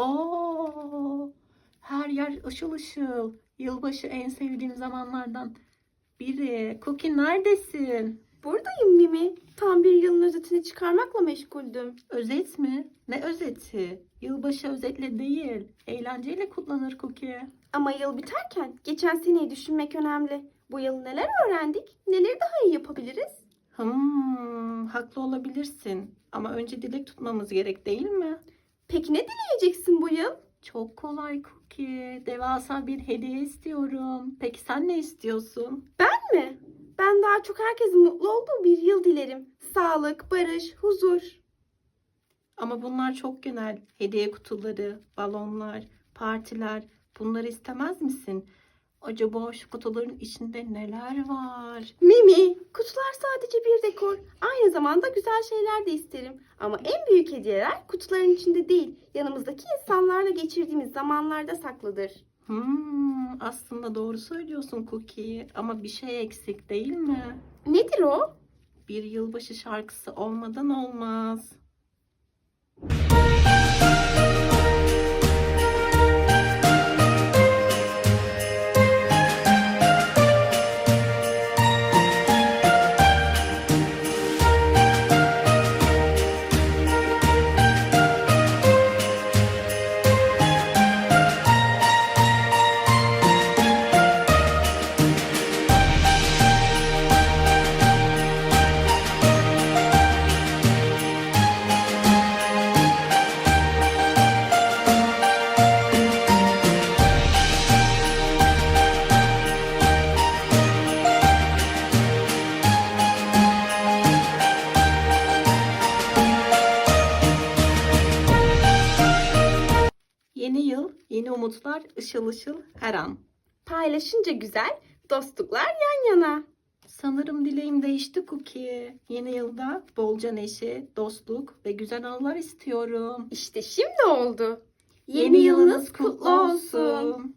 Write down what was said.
Oo, her yer ışıl ışıl. Yılbaşı en sevdiğim zamanlardan biri. Cookie neredesin? Buradayım Mimi. Tam bir yılın özetini çıkarmakla meşguldüm. Özet mi? Ne özeti? Yılbaşı özetle değil. Eğlenceyle kutlanır Cookie. Ama yıl biterken geçen seneyi düşünmek önemli. Bu yıl neler öğrendik? Neleri daha iyi yapabiliriz? Hmm, haklı olabilirsin. Ama önce dilek tutmamız gerek değil mi? Peki ne dileyeceksin bu yıl? Çok kolay Cookie. Devasa bir hediye istiyorum. Peki sen ne istiyorsun? Ben mi? Ben daha çok herkesin mutlu olduğu bir yıl dilerim. Sağlık, barış, huzur. Ama bunlar çok genel. Hediye kutuları, balonlar, partiler. Bunları istemez misin? Acaba şu kutuların içinde neler var? Mimi, kutular sadece bir dekor. Aynı zamanda güzel şeyler de isterim. Ama en büyük hediyeler kutuların içinde değil, yanımızdaki insanlarla geçirdiğimiz zamanlarda saklıdır. Hmm, aslında doğru söylüyorsun Cookie. Ama bir şey eksik değil mi? Nedir o? Bir yılbaşı şarkısı olmadan olmaz. Yıl, yeni umutlar, ışıl ışıl her an. Paylaşınca güzel, dostluklar yan yana. Sanırım dileğim değişti Cookie. Yeni yılda bolca neşe, dostluk ve güzel anılar istiyorum. İşte şimdi oldu. Yeni, yılınız kutlu olsun.